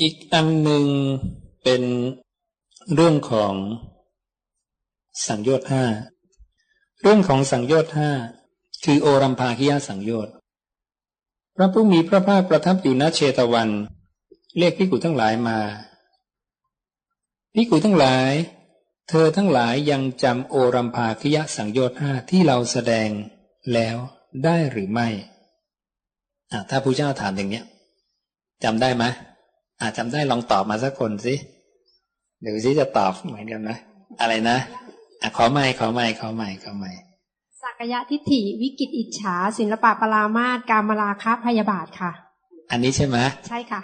อีกอันหนึ่งเป็นเรื่องของสังโยชน์ห้าเรื่องของสังโยชน์ห้าคือโอรัมภาคิยาสังโยชน์พระผู้มีพระภาคประทับอยู่ณเชตวัน เรียกพิกุทั้งหลายมาพิกุทั้งหลาย เธอทั้งหลายยังจำโอรัมภาคิยะสังโยชน์ห้าที่เราแสดงแล้วได้หรือไม่ถ้าพระเจ้าถามอย่างเนี้ยจำได้ไหม อาจำได้ลองตอบมาสักคนสิเดี๋ยวสิจะตอบเหมือนกันนะ อะไรนะอะขอไม่ขอไม่ขอไม่ขอไม่สักยะทิฏฐิวิกิตอิจฉา ศิลปะปรามาตการมราคะพยาบาทค่ะ อันนี้ใช่ไหมใช่ค่ะ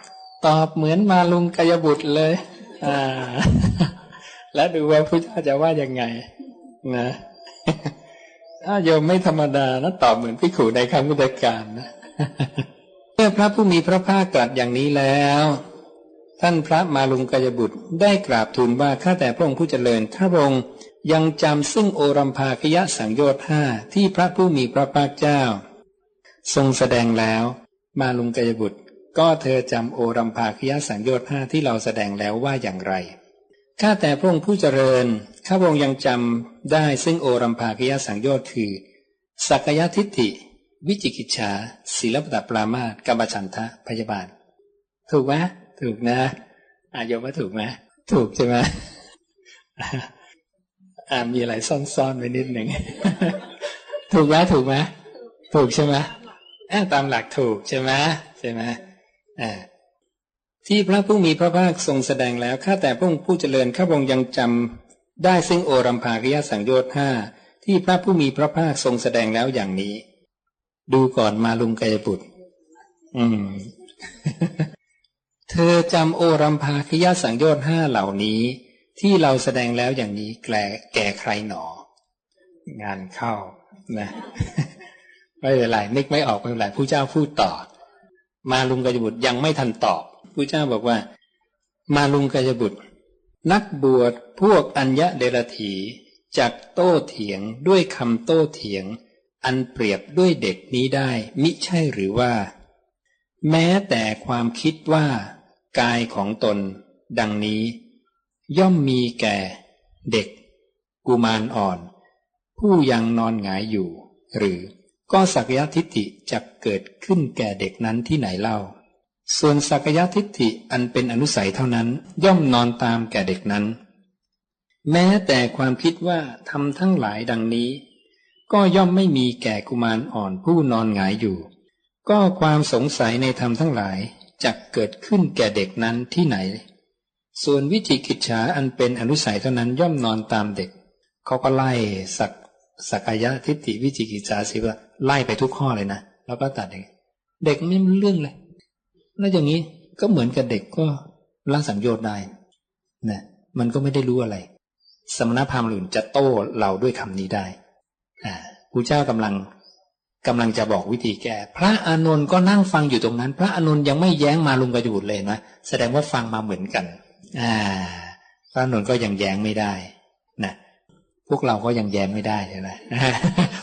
ตอบเหมือนมาลุงกายบุตรเลยอ่าแล้วดูว่าพระเจ้าจะว่ายังไง นะถ้าโยมไม่ธรรมดานะตอบเหมือนพิขูในคำพุทธการนะเมื่อพระผู้มีพระภาคตรัสอย่างนี้แล้ว ท่านพระมาลุงกายบุตรได้กราบทูลว่าข้าแต่พระองค์ผู้เจริญข้าพระองค์ยังจำซึ่งโอรัมภาคยะสังโยชน์ห้าที่พระผู้มีพระภาคเจ้า ทรงแสดงแล้ว มาลุงกายบุตร ก็เธอจำโอรัมภาคยะสังโยชน์ห้าที่เราแสดงแล้วว่าอย่างไรข้าแต่พระองค์ผู้เจริญข้าพระองค์ยังจำได้ซึ่งโอรัมภาคยะสังโยชน์คือ สักยะทิฏฐิ วิจิกิจฉาศีลปตปรามาตกัมปชันทะพยาบาลถูกไหม ถูกนะอายกว่าถูกไหมถูกใช่ไหมอ่ามีอะไรซ่อนๆไว้นิดหนึ่งถูกไหมถูกไหมถูกใช่ไหมตามหลักถูกใช่ไหมใช่ไหมอ่าที่พระผู้มีพระภาคทรงแสดงแล้วข้าแต่พระองค์ผู้เจริญข้าพระองค์ยังจำได้ซึ่งโอรัมภากยสังโยชน์ห้าที่พระผู้มีพระภาคทรงแสดงแล้วอย่างนี้ ดูก่อนมาลุงกายบุตร อืม เธอจำโอรัมภากยสังโยชน์ห้าเหล่านี้ ที่เราแสดงแล้วอย่างนี้แกแก่ใครหนอ งานเข้านะไม่เป็นไรนึกไม่ออกไม่เป็นไรผู้เจ้าพูดต่อ มาลุงกายบุตรยังไม่ทันตอบผู้เจ้าบอกว่า มาลุงกายบุตร นักบวชพวกอัญญะเดรถีจากโต้เถียงด้วยคำโต้เถียง อันเปรียบด้วยเด็กนี้ได้ มิใช่หรือว่า แม้แต่ความคิดว่า กายของตน ดังนี้ ย่อมมีแก่ เด็ก กุมารอ่อน ผู้ยังนอนหงายอยู่ หรือก็สักยทิฏฐิจะเกิดขึ้นแก่เด็กนั้นที่ไหนเล่า ส่วนสักยทิฏฐิอันเป็นอนุสัยเท่านั้น ย่อมนอนตามแก่เด็กนั้น แม้แต่ความคิดว่าทำทั้งหลายดังนี้ ก็ย่อมไม่มีแก่กุมารอ่อนผู้นอนหงายอยู่ ก็ความสงสัยในธรรมทั้งหลาย จะเกิดขึ้นแก่เด็กนั้นที่ไหน ส่วนวิจิกิจฉาอันเป็นอนุสัยเท่านั้นย่อมนอนตามเด็ก เขาก็ไล่สักสักายะทิฏฐิวิจิกิจฉาสิว่าไล่ไปทุกข้อเลยนะแล้วก็ตัดเด็กเด็กไม่รู้เรื่องเลย แล้วอย่างนี้ก็เหมือนกับเด็กก็ละสังโยชน์ได้นะมันก็ไม่ได้รู้อะไร สมณพราหมณ์อื่นจะโต้เราด้วยคำนี้ได้อ่าครูเจ้ากำลัง กำลังจะบอกวิธีแก้ พระอานนท์ก็นั่งฟังอยู่ตรงนั้น พระอานนท์ยังไม่แย้งมาลุงกระยูดเลยนะแสดงว่าฟังมาเหมือนกัน อ่า พระนนท์ก็ยังแย้งไม่ได้นะพวกเราก็ยังแย้งไม่ได้ใช่ไหม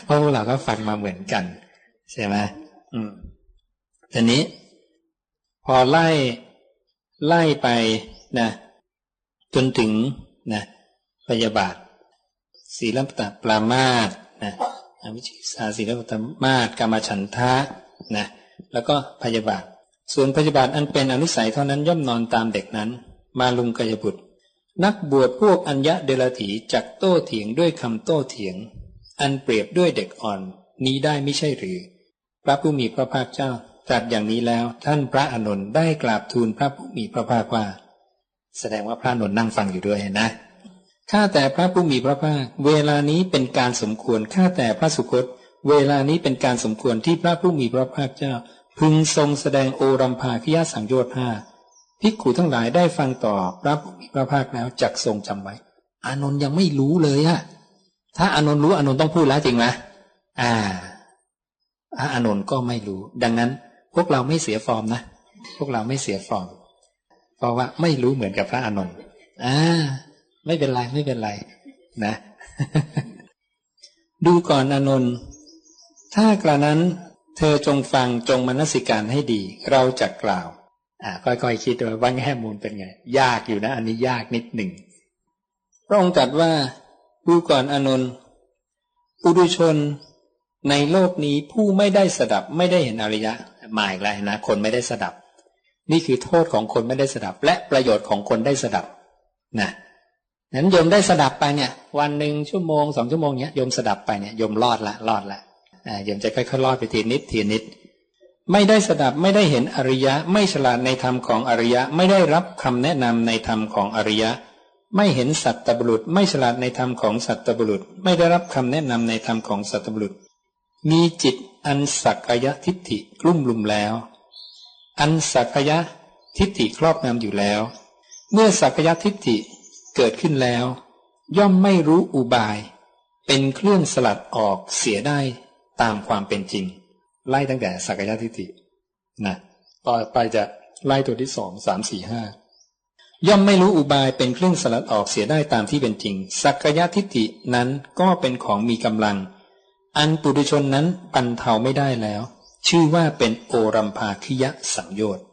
เพราะพวกเราก็ฟังมาเหมือนกัน ใช่ไหมอืมทีนี้ พอไล่ไล่ไปนะจนถึงนะพยาบาทศีลปตปรามาตนะ วิชิสาศีลปตมาตกรรมฉันทะนะแล้วก็พยาบาท ส่วนพยาบาทอันเป็นอนุสัยเท่านั้นย่อมนอนตามเด็กนั้น มาลุงกยบุตร นักบวชพวกอัญญะเดลถีจักโต้เถียงด้วยคำโต้เถียง อันเปรียบด้วยเด็กอ่อน นี้ได้ไม่ใช่หรือ พระผู้มีพระภาคเจ้าตรัสอย่างนี้แล้วท่านพระอนุนได้กราบทูลพระผู้มีพระภาคว่า แสดงว่าพระอนุนนั่งฟังอยู่ด้วยนะ ข้าแต่พระผู้มีพระภาค เวลานี้เป็นการสมควร ข้าแต่พระสุคต เวลานี้เป็นการสมควรที่พระผู้มีพระภาคเจ้า พึงทรงแสดงโอรัมภาคิยสังโยชน์ห้าภิกขุทั้งหลายได้ฟังต่อพระผู้มีพระภาคแล้วจักทรงจำไว้ อานนท์ยังไม่รู้เลยอะถ้าอานนท์รู้อานนท์ต้องพูดแล้วจริงไหมอ่าอานนท์ก็ไม่รู้ ดังนั้น พวกเราไม่เสียฟอร์มนะ พวกเราไม่เสียฟอร์ม เพราะว่าไม่รู้เหมือนกับพระอานนท์อ่า ไม่เป็นไรไม่เป็นไร นะ ดูก่อนอนนท์ถ้ากระนั้น เธอจงฟังจงมนสิการให้ดี เราจะกล่าว อ่าค่อยๆคิดดูว่าแง่มูลเป็นไง ยากอยู่นะ อันนี้ยากนิดหนึ่งพระองค์ตรัสว่าดูก่อนอนนท์ปุถุชนในโลกนี้ผู้ไม่ได้สดับไม่ได้เห็นอริยะหมายแล้วนะ คนไม่ได้สดับ นี่คือโทษของคนไม่ได้สดับ และประโยชน์ของคนได้สดับนะ นั้นโยมได้สดับไปเนี่ย วันหนึ่งชั่วโมงสองชั่วโมงเนี้ยโยมสดับไปเนี่ยโยมรอดละรอดละโยมจะค่อยๆรอดไปทีนิดทีนิด ไม่ได้สดับไม่ได้เห็นอริยะ ไม่ฉลาดในธรรมของอริยะ ไม่ได้รับคำแนะนำในธรรมของอริยะ ไม่เห็นสัตตบุรุษ ไม่ฉลาดในธรรมของสัตตบุรุษ ไม่ได้รับคำแนะนำในธรรมของสัตตบุรุษ มีจิตอันสักยะทิฏฐิกลุ่มลุมแล้ว อันสักยะทิฏฐิครอบงำอยู่แล้ว เมื่อสักยะทิฏฐิ เกิดขึ้นแล้ว ย่อมไม่รู้อุบาย เป็นเครื่องสลัดออกเสียได้ตามความเป็นจริง ไล่ตั้งแต่สักยะทิฏฐินะต่อไปจะไล่ตัวที่สองสามสี่ห้าย่อมไม่รู้อุบายเป็นเครื่องสลัดออกเสียได้ตามที่เป็นจริง สักยะทิฏฐินั้นก็เป็นของมีกำลัง อันปุถุชนนั้นปันเทาไม่ได้แล้ว ชื่อว่าเป็นโอรัมภาคิยะสังโยชน์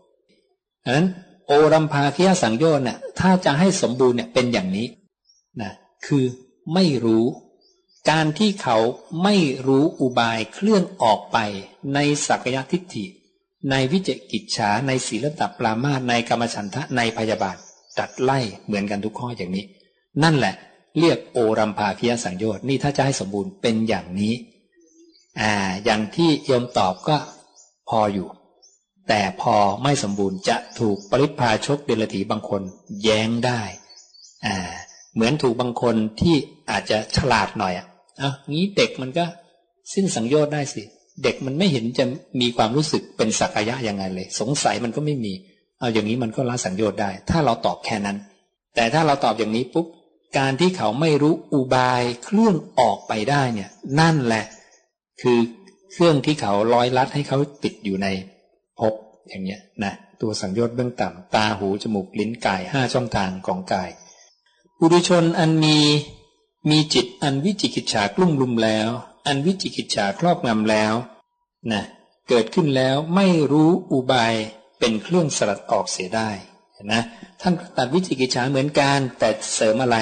ดังนั้น โอรัมภาคิยสังโยชน์เนี่ยถ้าจะให้สมบูรณ์เนี่ยเป็นอย่างนี้นะคือไม่รู้ การที่เขาไม่รู้อุบายเคลื่อนออกไป ในสักยะทิฏฐิ ในวิเจกิจฉาในศีลตับปรามาในกรรมฉันทะในพยาบาทตัดไล่เหมือนกันทุกข้ออย่างนี้ นั่นแหละ เรียกโอรัมภาคิยสังโยชน์นี่ถ้าจะให้สมบูรณ์เป็นอย่างนี้อ่าอย่างที่โยมตอบก็พออยู่ แต่พอไม่สมบูรณ์จะถูกปริพาชกเดลถีบางคนแย้งได้อ่าเหมือนถูกบางคนที่อาจจะฉลาดหน่อยอะอะงี้เด็กมันก็สิ้นสังโยชน์ได้สิ เด็กมันไม่เห็นจะมีความรู้สึกเป็นสักยะยังไงเลย สงสัยมันก็ไม่มี เอาอย่างนี้มันก็ละสังโยชน์ได้ ถ้าเราตอบแค่นั้น แต่ถ้าเราตอบอย่างนี้ปุ๊บการที่เขาไม่รู้อุบายเครื่องออกไปได้เนี่ย นั่นแหละ คือเครื่องที่เขาร้อยลัดให้เขาติดอยู่ใน อย่างเงี้ยนะตัวสังโยชน์เบื้องต่ำตาหูจมูกลิ้นกายห้าช่องทางของกายปุถุชนอันมีมีจิตอันวิจิกิจฉากลุ่มลุมแล้ว อันวิจิกิจฉาครอบงำแล้วนะเกิดขึ้นแล้วไม่รู้อุบายเป็นเครื่องสลัดออกเสียได้นะท่านตัดวิจิกิจฉาเหมือนกันแต่เสริมอะไร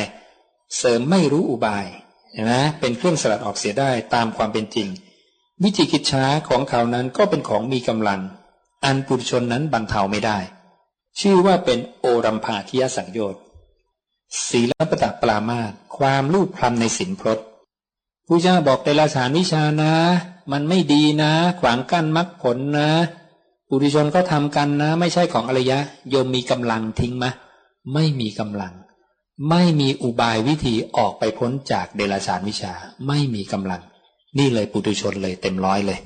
เสริมไม่รู้อุบายเห็นไหมเป็นเครื่องสลัดออกเสียได้ตามความเป็นจริง วิจิกิจฉาของเขานั้นก็เป็นของมีกำลัง อันปุถุชนนั้นบรรเทาไม่ได้ ชื่อว่าเป็นโอรัมภาคิยสังโยชน์ศีลปตะปรามาตความรูปพรำในศีลพรตผู้เจ้าบอกในราชานวิชานะ มันไม่ดีนะ ขวางกั้นมรรคผลนะ ปุถุชนก็ทำกันนะ ไม่ใช่ของอริยะโยมมีกำลังทิ้งมะ ไม่มีกำลัง ไม่มีอุบายวิธีออกไปพ้นจากเดรัจฉานวิชา ไม่มีกำลัง นี่เลยปุถุชนเลยเต็มร้อยเลย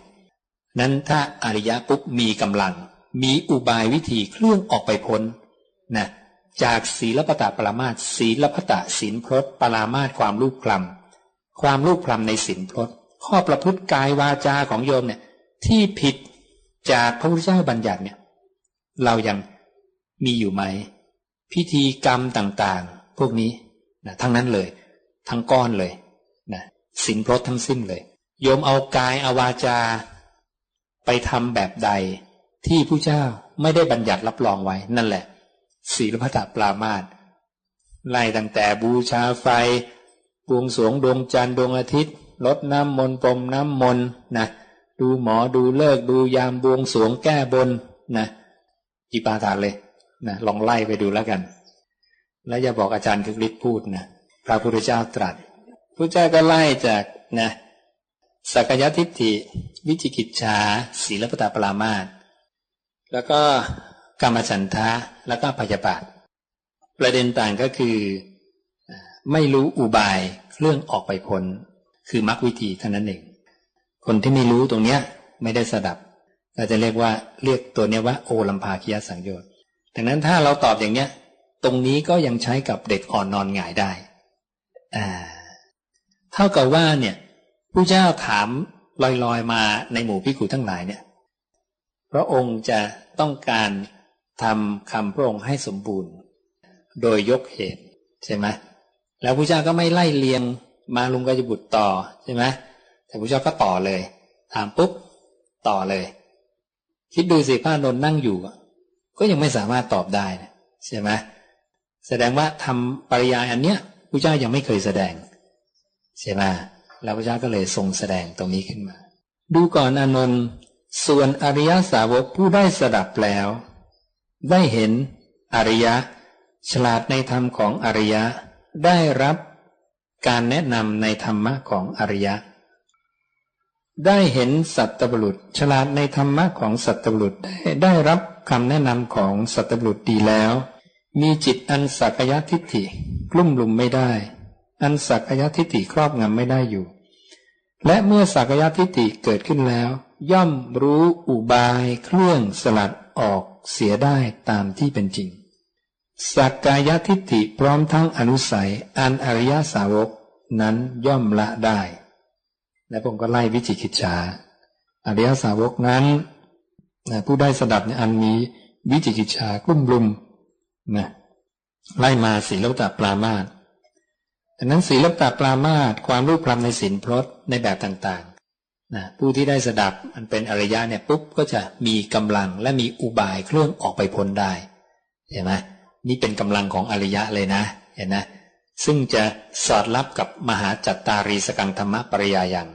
นั้นถ้าอริยะปุ๊บมีกำลัง มีอุบายวิธีเคลื่อนออกไปพ้นนะจากศีลปตะปรามาตศีลปตะศีลพรตปรามาตความรูปคลำความรูปคลำในศีลพรตข้อประพฤติกายวาจาของโยมเนี่ย ที่ผิดจากพระพุทธเจ้าบัญญัติเนี่ย เรายังมีอยู่ไหม พิธีกรรมต่างๆ พวกนี้นะทั้งนั้นเลย ทั้งก้อนเลยนะศีลพรตทั้งสิ้นเลย โยมเอากายเอาวาจา ไปทำแบบใดที่ผู้เจ้าไม่ได้บัญญัติรับรองไว้ นั่นแหละ ศีลพัตปรามาตไล่ตั้งแต่บูชาไฟบวงสวงดวงจันทร์ดวงอาทิตย์ลดน้ำมนต์ปมน้ำมนต์นะดูหมอดูเลิกดูยามบวงสวงแก้บนนะจีปาถานเลยนะลองไล่ไปดูแล้วกัน แล้วอย่าบอกอาจารย์คึกฤทธิ์พูดนะพระพุทธเจ้าตรัสพระเจ้าก็ไล่จากนะ สักยทิฏฐิ วิจิกิจฉาศีลปตาปรามาตแล้วก็กรรมฉันทะแล้วก็พยาบาทประเด็นต่างก็คือ ไม่รู้อุบายเครื่องออกไปพ้นคือมรรควิธีเท่านั้นเองคนที่ไม่รู้ตรงเนี้ยไม่ได้สดับ เราจะเรียกว่าเรียกตัวเนี้ยว่าโอลัมพาคิยสังโยชน์ดังนั้นถ้าเราตอบอย่างเนี้ย ตรงนี้ก็ยังใช้กับเด็กอ่อนนอนหงายได้อ่าเท่ากับว่าเนี่ย ผู้เจ้าถามลอยๆมาในหมู่พิขุทั้งหลายเนี่ยพระองค์จะต้องการทำคำพระองค์ให้สมบูรณ์ โดยยกเหตุใช่ไหมแล้วพระเจ้าก็ไม่ไล่เลียงมาลุงกจะบุตรต่อใช่ไหมแต่พระเจ้าก็ต่อเลย ถามปุ๊บต่อเลย คิดดูสิพระนนนั่งอยู่ ก็ยังไม่สามารถตอบได้นะใช่ไหมแสดงว่าทำปริยายอันเนี้ยพระเจ้ายังไม่เคยแสดงใช่ไหม แล้วพระเจ้าก็เลยทรงแสดงตรงนี้ขึ้นมา ดูก่อนอานนท์ส่วนอริยสาวกผู้ได้สดับแล้ว ได้เห็นอริยะ ฉลาดในธรรมของอริยะ ได้รับการแนะนำในธรรมะของอริยะ ได้เห็นสัตบุรุษ ฉลาดในธรรมะของสัตบุรุษได้ได้รับคำแนะนำของสัตบุรุษดีแล้ว มีจิตอันสักยะทิฏฐิกลุ่มลุมไม่ได้ อันสักยทิฏฐิครอบงำไม่ได้อยู่ และเมื่อสักยทิฏฐิเกิดขึ้นแล้ว ย่อมรู้อุบายเครื่องสลัดออกเสียได้ตามที่เป็นจริง สักกายทิฏฐิพร้อมทั้งอนุสัยอันอริยสาวกนั้นย่อมละได้ และผมก็ไล่วิจิกิจฉาอริยสาวกนั้นผู้ได้สดับในอันนี้วิจิกิจฉากลุ่มลุมนะไล่มาศีลวตาปรามาต ดังนั้นศีลตาปรามาตความรูปพรำในศีลพรตในแบบต่างๆนะผู้ที่ได้สดับมันเป็นอริยะเนี่ยปุ๊บก็จะมีกำลังและมีอุบายเครื่องออกไปพ้นได้เห็นไหมนี่เป็นกำลังของอริยะเลยนะเห็นนะซึ่งจะสอดรับกับมหาจัตตารีสกังธรรมปริยายัง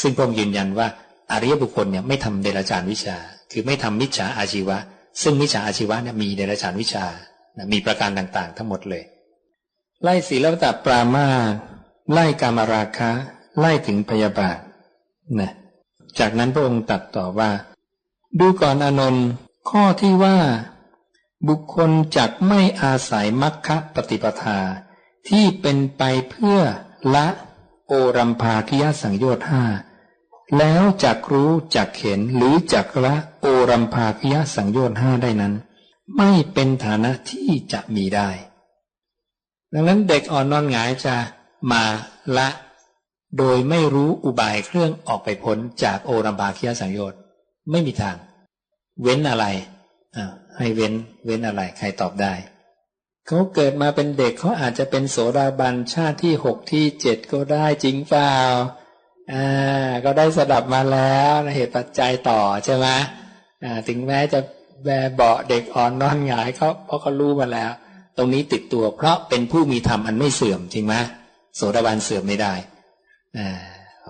ซึ่งพระองค์ยืนยันว่าอริยบุคคลเนี่ยไม่ทำเดรัจฉานวิชา คือไม่ทำมิจฉาอาชีวะ ซึ่งมิจฉาอาชีวะเนี่ยมีเดรัจฉานวิชามีประการต่างๆ ทั้งหมดเลย ไล่ศีลปตปรามาไล่กามราคะ ไล่ถึงพยาบาทนะจากนั้นพระองค์ตัดต่อว่า ดูก่อนอนนท์ข้อที่ว่า บุคคลจักไม่อาศัยมัคคะปฏิปทา ที่เป็นไปเพื่อละโอรัมภาคิยสังโยชน์ห้าแล้วจักรู้จักเห็นหรือจักละโอรัมภาคิยสังโยชน์ห้าได้นั้น ไม่เป็นฐานะที่จะมีได้ ดังนั้นเด็กอ่อนนอนหงายจะมาละ โดยไม่รู้อุบายเครื่องออกไปพ้นจากโอรัมภาคิยสังโยชน์ไม่มีทาง เว้นอะไรให้เว้นเว้นอะไรใครตอบได้เขาเกิดมาเป็นเด็กเขาอาจจะเป็นโสดาบันชาติที่หกที่เจ็ดก็ได้จริงเปล่าอ่าก็ได้สดับมาแล้วนะเหตุปัจจัยต่อใช่ไหมอ่าถึงแม้จะแบเบาเด็กอ่อนนอนหงายเขาเพราะเขารู้มาแล้ว รงนี้ติดตัว เพราะเป็นผู้มีธรรมอันไม่เสื่อมจริงไหมโสดาบันเสื่อมไม่ได้อ่า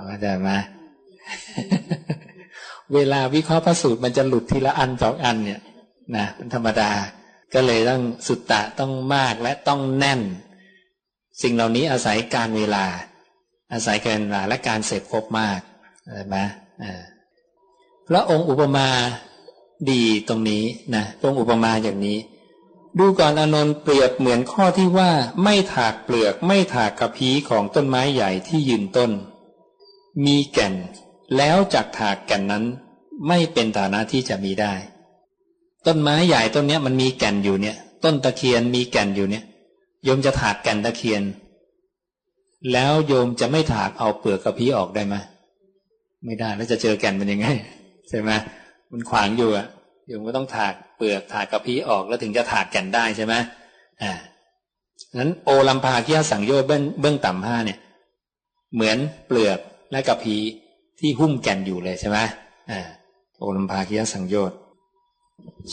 เข้าใจไหมเวลาวิเคราะห์พระสูตรมันจะหลุดทีละอันสองอันเนี่ยนะเป็นธรรมดาก็เลยต้องสุตตะต้องมากและต้องแน่น สิ่งเหล่านี้อาศัยการเวลา อาศัยการเวลาและการเสพครบมากใช่ไหมพระองค์อุปมาดีตรงนี้นะพระองค์อุปมาอย่างนี้ ดูก่อนอนนท์เปรียบเหมือนข้อที่ว่าไม่ถากเปลือกไม่ถากกระพีของต้นไม้ใหญ่ที่ยืนต้น มีแก่น แล้วจากถากแก่นนั้น ไม่เป็นฐานะที่จะมีได้ ต้นไม้ใหญ่ต้นนี้มันมีแก่นอยู่เนี่ย ต้นตะเคียนมีแก่นอยู่เนี่ยโยมจะถากแก่นตะเคียน แล้วโยมจะไม่ถากเอาเปลือกกระพี้ออกได้ไหมไม่ได้แล้วจะเจอแก่นมันยังไงใช่ไหมมันขวางอยู่อะ โยมก็ต้องถากเปลือกถากกระพี้ออกแล้วถึงจะถากแก่นได้ใช่ไหมอ่านั้นโอลัมพาคียสังโยชน์เบื้องเบื้องต่ำห้าเนี่ย เหมือนเปลือกและกระพี้ที่หุ้มแก่นอยู่เลยใช่ไหมอ่าโอลัมพาคียสังโยชน์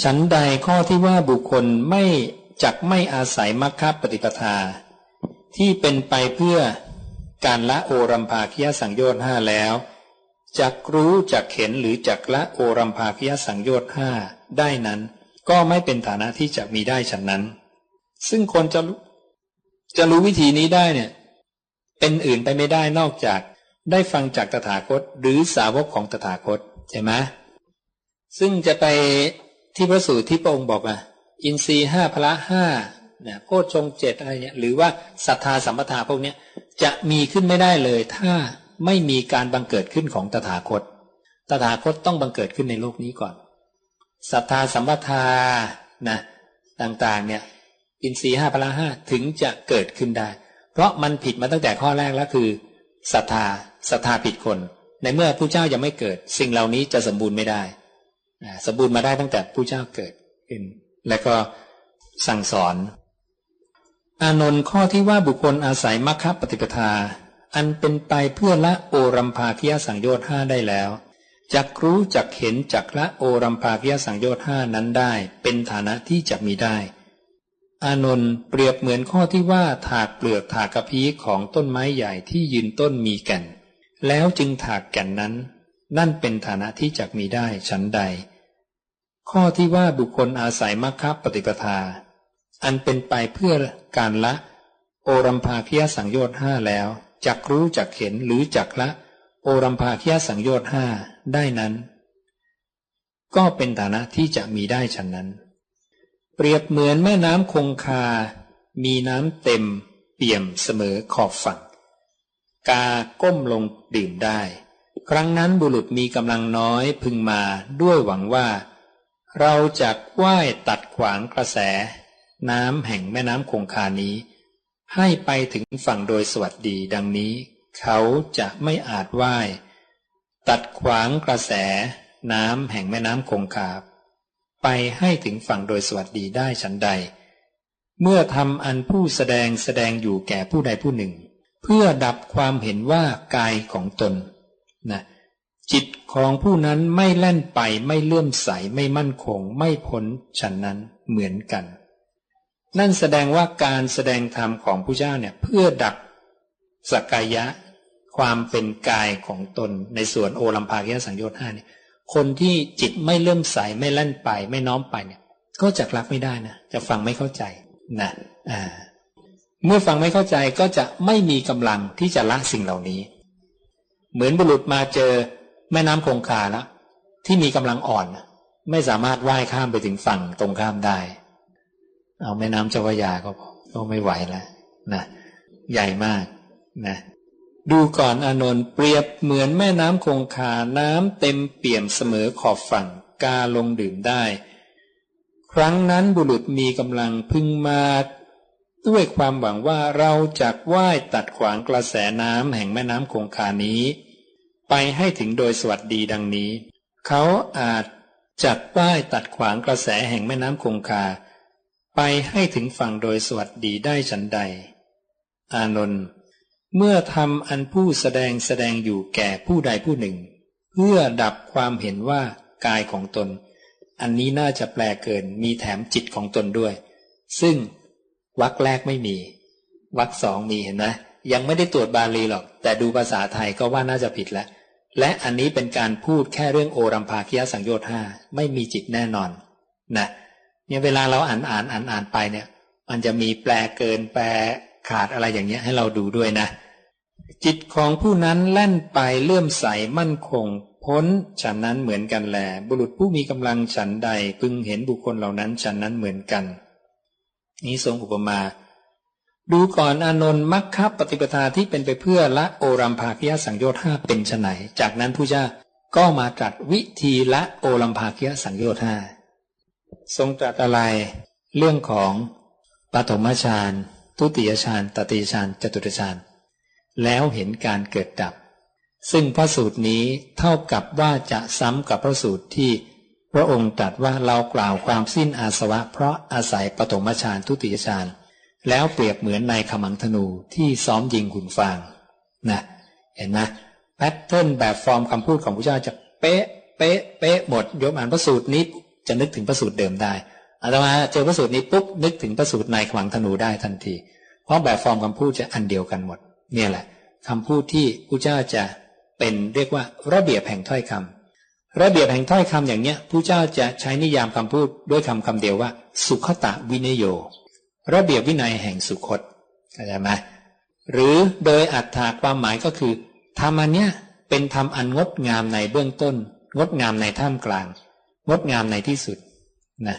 ชั้นใดข้อที่ว่าบุคคลไม่จักไม่อาศัยมรรคปฏิปทา ที่เป็นไปเพื่อการละโอรัมภาคียสังโยชน์ห้าแล้ว จักรู้จักเห็นหรือจักละโอรัมภาคยสังโยชน์ห้าได้นั้น ก็ไม่เป็นฐานะที่จะมีได้ฉันนั้น ซึ่งคนจะรู้จะรู้วิธีนี้ได้เนี่ย เป็นอื่นไปไม่ได้นอกจากได้ฟังจากตถาคตหรือสาวกของตถาคตใช่ไหมซึ่งจะไปที่พระสูตรที่พระองค์บอกอะอินทรีห้าพละห้าเนี่ยโพชฌงเจ็ดอะไรเนี่ยหรือว่าศรัทธาสัมปทาพวกเนี้ยจะมีขึ้นไม่ได้เลยถ้า ไม่มีการบังเกิดขึ้นของตถาคต ตถาคตต้องบังเกิดขึ้นในโลกนี้ก่อน ศรัทธาสัมปทา นะ ต่างๆ เนี่ย อินทรีห้าพละห้าถึงจะเกิดขึ้นได้ เพราะมันผิดมาตั้งแต่ข้อแรกแล้วคือศรัทธา ศรัทธาผิดคน ในเมื่อผู้เจ้ายังไม่เกิด สิ่งเหล่านี้จะสมบูรณ์ไม่ได้ สมบูรณ์มาได้ตั้งแต่ผู้เจ้าเกิดขึ้น และก็สั่งสอน อานนท์ข้อที่ว่าบุคคลอาศัยมรรคปฏิปทา อันเป็นไปเพื่อละโอรัมภาคิยสังโยชน์ห้าได้แล้วจักรู้จักเห็นจักละโอรัมภาคยสังโยชน์ห้านั้นได้ เป็นฐานะที่จะมีได้ อานนท์เปรียบเหมือนข้อที่ว่าถากเปลือกถากกระพี้ของต้นไม้ใหญ่ที่ยืนต้นมีแก่น แล้วจึงถากแก่นนั้น นั่นเป็นฐานะที่จะมีได้ชั้นใด ข้อที่ว่าบุคคลอาศัยมรรคปฏิปทา อันเป็นไปเพื่อการละ โอรัมภาคยสังโยชน์ห้าแล้ว จักรู้จักเห็นหรือจักละ โอรัมภาคยสังโยชน์ห้าได้นั้น ก็เป็นฐานะที่จะมีได้ฉันนั้น เปรียบเหมือนแม่น้ำคงคา มีน้ำเต็ม เปี่ยมเสมอขอบฝั่ง กาก้มลงดื่มได้ ครั้งนั้นบุรุษมีกำลังน้อยพึงมาด้วยหวังว่า เราจะว่ายตัดขวางกระแส น้ำแห่งแม่น้ำคงคานี้ ให้ไปถึงฝั่งโดยสวัสดีดังนี้ เขาจะไม่อาจว่ายตัดขวางกระแสน้ำแห่งแม่น้ำคงคาไปให้ถึงฝั่งโดยสวัสดีได้ฉันใด เมื่อทำอันผู้แสดงแสดงอยู่แก่ผู้ใดผู้หนึ่ง เพื่อดับความเห็นว่ากายของตนนะจิตของผู้นั้นไม่แล่นไปไม่เลื่อมใสไม่มั่นคงไม่พ้นฉันนั้นเหมือนกัน นั่นแสดงว่าการแสดงธรรมของผู้เจ้าเนี่ยเพื่อดับสกายะ ความเป็นกายของตนในส่วนโอลัมพากยสังโยชน์ห้าเนี่ยคนที่จิตไม่เลื่อมใสไม่แล่นไป ไม่น้อมไปเนี่ย ก็จะรับไม่ได้นะจะฟังไม่เข้าใจนะอ่าเมื่อฟังไม่เข้าใจก็จะไม่มีกำลังที่จะละสิ่งเหล่านี้ เหมือนบุรุษมาเจอแม่น้ำคงคาแล้วที่มีกำลังอ่อน ไม่สามารถว่ายข้ามไปถึงฝั่งตรงข้ามได้ เอาแม่น้ำเจ้าพระยาก็พอก็ไม่ไหวแล้วนะใหญ่มากนะดูก่อนอานนท์เปรียบเหมือนแม่น้ำคงคาน้ำเต็มเปี่ยมเสมอขอบฝั่งกาลงดื่มได้ ครั้งนั้นบุรุษมีกำลังพึงมาด้วยความหวังว่าเราจะว่ายตัดขวางกระแสน้ำแห่งแม่น้ำคงคานี้ ไปให้ถึงโดยสวัสดีดังนี้ เขาอาจจัดป้ายตัดขวางกระแสแห่งแม่น้ำคงคา ไปให้ถึงฝั่งโดยสวัสดีได้ฉันใด อานนท์เมื่อทำอันผู้แสดงแสดงอยู่แก่ผู้ใดผู้หนึ่ง เพื่อดับความเห็นว่ากายของตน อันนี้น่าจะแปลเกินมีแถมจิตของตนด้วย ซึ่งวรรคแรกไม่มีวรรคสองมีเห็นไหมยังไม่ได้ตรวจบาลีหรอก แต่ดูภาษาไทยก็ว่าน่าจะผิดแล้ว และอันนี้เป็นการพูดแค่เรื่องโอรัมภาคิยสังโยชน์ห้าไม่มีจิตแน่นอนนะ เนี่ยเวลาเราอ่านอ่านอ่านอ่านไปเนี่ย มันจะมีแปลเกินแปลขาดอะไรอย่างเงี้ยให้เราดูด้วยนะ จิตของผู้นั้นแล่นไปเลื่อมใสมั่นคง พ้นฉันนั้นเหมือนกันแล บุรุษผู้มีกำลังฉันใดพึงเห็นบุคคลเหล่านั้นฉันนั้นเหมือนกัน นี้ทรงอุปมา ดูก่อนอนนท์มัคคปฏิปทาที่เป็นไปเพื่อละโอรัมภาคิยสังโยชน์ห้าเป็นไนจากนั้นผู้เจ้าก็มาตรัสวิธีละโอรัมภาคิยสังโยชน์ห้า ทรงตรัสอะไร เรื่องของปฐมฌานทุติยฌานตติยฌานจตุตฌานแล้วเห็นการเกิดดับ ซึ่งพระสูตรนี้เท่ากับว่าจะซ้ำกับพระสูตรที่พระองค์ตรัสว่าเรากล่าวความสิ้นอาสวะ เพราะอาศัยปฐมฌานทุติยฌานแล้วเปรียบเหมือนในขมังธนูที่ซ้อมยิงหุ่นฟางนะเห็นไหมแพทเทิร์นแบบฟอร์มคำพูดของพระเจ้าจะเป๊ะ เป๊ะ เป๊ะหมดยมอ่านพระสูตรนี้ จะนึกถึงพระสูตรเดิมได้อาตมาเจอพระสูตรนี้ปุ๊บนึกถึงพระสูตรในขมังธนูได้ทันที เพราะแบบฟอร์มคำพูดจะอันเดียวกันหมด เนี่ยแหละคำพูดที่พระเจ้าจะเป็นเรียกว่าระเบียบแห่งถ้อยคำระเบียบแห่งถ้อยคำอย่างเนี้ยพระเจ้าจะใช้นิยามคำพูดด้วยคำคำเดียวว่า สุขตะวินโย ระเบียบวินัยแห่งสุขตเข้าใจไหมหรือโดยอัตถาความหมายก็คือธรรมอันเนี้ยเป็นธรรมอันงดงามในเบื้องต้น งดงามในท่ามกลาง งดงามในที่สุดนะ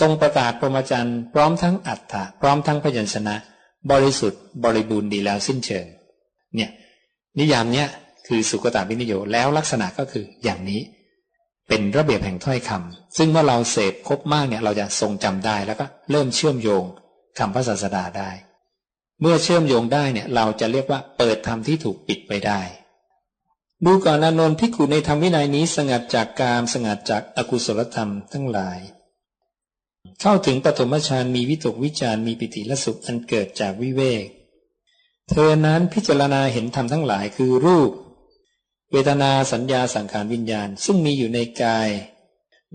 ทรงประกาศพรหมจรรย์พร้อมทั้งอัตถะพร้อมทั้งพยัญชนะ บริสุทธิ์บริบูรณ์ดีแล้วสิ้นเชิงเนี่ยนิยามเนี้ยคือสุกตาวินิโยแล้วลักษณะก็คืออย่างนี้ เป็นระเบียบแห่งถ้อยคำซึ่งเมื่อเราเสพครบมากเนี่ยเราจะทรงจำได้แล้วก็เริ่มเชื่อมโยงคำพระศาสดาได้ เมื่อเชื่อมโยงได้เนี่ยเราจะเรียกว่าเปิดธรรมที่ถูกปิดไปได้ ดูก่อนอนนท์พิกุในธรรมวินัยนี้สงัดจากกามสงัดจากอากุศลธรรมทั้งหลาย เข้าถึงปฐมฌานมีวิตกวิจารมีปิติและสุขอันเกิดจากวิเวก เธอนั้นพิจารณาเห็นธรรมทั้งหลายคือรูป เวทนาสัญญาสังขารวิญญาณ ซึ่งมีอยู่ในกาย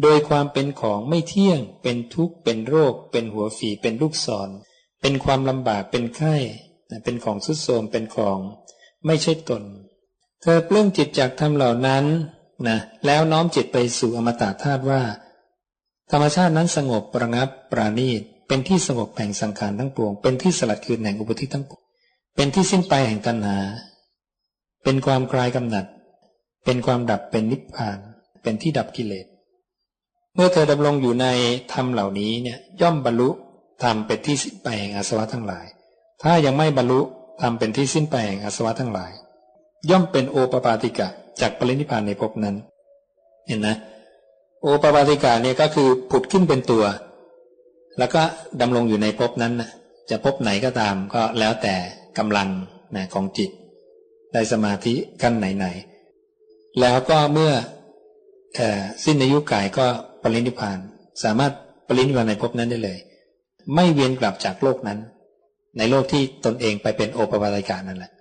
โดยความเป็นของไม่เที่ยง เป็นทุกข์เป็นโรค เป็นหัวฝีเป็นลูกศร เป็นความลำบากเป็นไข้ เป็นของสุดโทมเป็นของ ไม่ใช่ตน เธอปลื้องจิตจากธรรมเหล่านั้นนะแล้วน้อมจิตไปสู่อมตะธาตุว่า ธรรมชาตินั้นสงบประงับปราณีตเป็นที่สงบแห่งสังขารทั้งปวง เป็นที่สลัดคืนแห่งอุปธิทั้งปวงเป็นที่สิ้นไปแห่งตัณหา เป็นความคลายกำหนัด เป็นความดับเป็นนิพพาน เป็นที่ดับกิเลสเมื่อเธอดำรงอยู่ในธรรมเหล่านี้เนี่ยย่อมบรรลุธรรมเป็นที่สิ้นไปแห่งอาสวะทั้งหลาย ถ้ายังไม่บรรลุธรรมเป็นที่สิ้นไปแห่งอาสวะทั้งหลาย ย่อมเป็นโอปปาติกะจากปรินิพานในภพนั้น เห็นนะโอปปาติกะเนี่ยก็คือผุดขึ้นเป็นตัว แล้วก็ดำรงอยู่ในภพนั้นนะจะภพไหนก็ตามก็แล้วแต่กำลังนะของจิต ได้สมาธิขั้นไหนๆแล้วก็เมื่อสิ้นอายุกายก็ปรินิพาน สามารถปรินิพพานในภพนั้นได้เลย ไม่เวียนกลับจากโลกนั้น ในโลกที่ตนเองไปเป็นโอปปาติกานั่นแหละ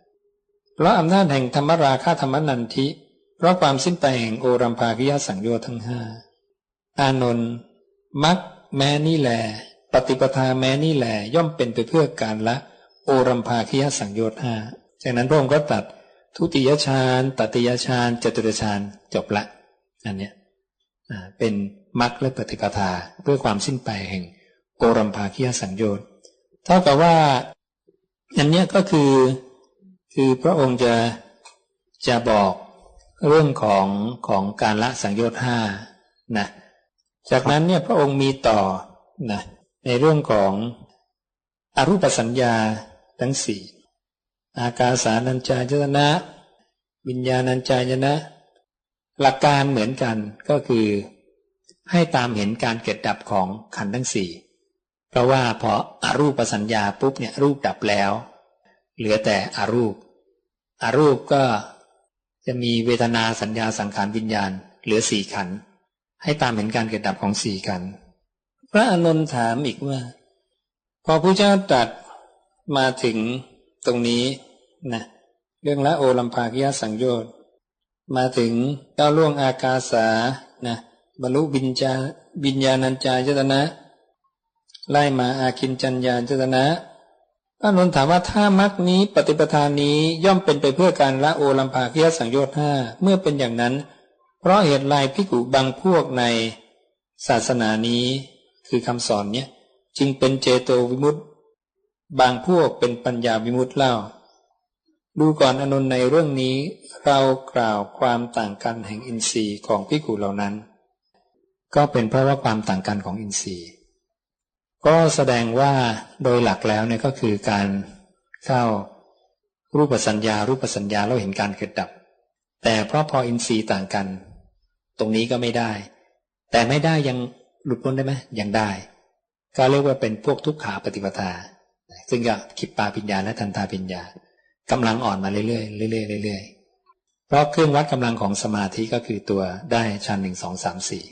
เพราะอำนาจแห่งธรรมราคาธรรมนันทิ เพราะความสิ้นไปแห่งโอรัมภากิยสังโยชน์ทั้งห้าอานนท์มักแม้นี่แหลปฏิปทาแม้นี่แหลย่อมเป็นไปเพื่อการละ โอรัมภาคิยสังโยชน์ห้าจากนั้นพระองค์ก็ตัดทุติยฌานตติยฌานจตุตฌานจบละอันเนี้ยเป็นมรรคและปฏิปทาเพื่อความสิ้นไปแห่งโอรัมภาคิยสังโยชน์เท่ากับว่าอันเนี้ยก็คือ คือพระองค์จะจะบอกเรื่องของของการละสังโยชน์ห้านะจากนั้นเนี่ยพระองค์มีต่อนะในเรื่องของอรูปสัญญาทั้งสี่อากาสานัญจายตนะ วิญญาณัญจายนะ หลักการเหมือนกันก็คือให้ตามเห็นการเกิดดับของขันธ์ทั้งสี่เพราะว่าพออรูปสัญญาปุ๊บเนี่ยรูปดับแล้ว เหลือแต่อรูปอรูปก็จะมีเวทนาสัญญาสังขารวิญญาณ เหลือสี่ขัน ให้ตามเห็นการเกิดดับของสี่ขัน พระอนุนถามอีกว่า พอพระเจ้าตรัสมาถึงตรงนี้นะเรื่องละโอลัมภากิยสังโยชน์มาถึงก้าวล่วงอากาสานะบรรลุบิญจาบิญญาณัญจายตนะ ไล่มาอาคินจัญญาจตนะ พระนนถามว่าถ้ามรรคนี้ปฏิปทานนี้ย่อมเป็นไปเพื่อการละโอลัมภาคียสังโยชน์ห้าเมื่อเป็นอย่างนั้น เพราะเหตุลายพิกุบางพวกในศาสนานี้คือคำสอนเนี้ยจึงเป็นเจโตวิมุตติบางพวกเป็นปัญญาวิมุตติเล่า ดูก่อนอนนในเรื่องนี้ เรากล่าวความต่างกันแห่งอินทรีย์ของพิกุเหล่านั้น ก็เป็นเพราะว่าความต่างกันของอินทรีย์ ก็แสดงว่าโดยหลักแล้วเนี่ยก็คือการเข้ารูปสัญญา รูปสัญญาเราเห็นการเกิดดับ แต่เพราะพออินทรีย์ต่างกัน ตรงนี้ก็ไม่ได้ แต่ไม่ได้ยังหลุดพ้นได้ไหมยังได้ ก็เรียกว่าเป็นพวกทุกขาปฏิปทา ซึ่งก็ขิปปาปิญญาและทันตาปิญญากำลังอ่อนมาเรื่อยๆเรื่อยๆเรื่อยๆเพราะเครื่องวัดกำลังของสมาธิก็คือตัวได้ชั้นหนึ่งสองสามสี่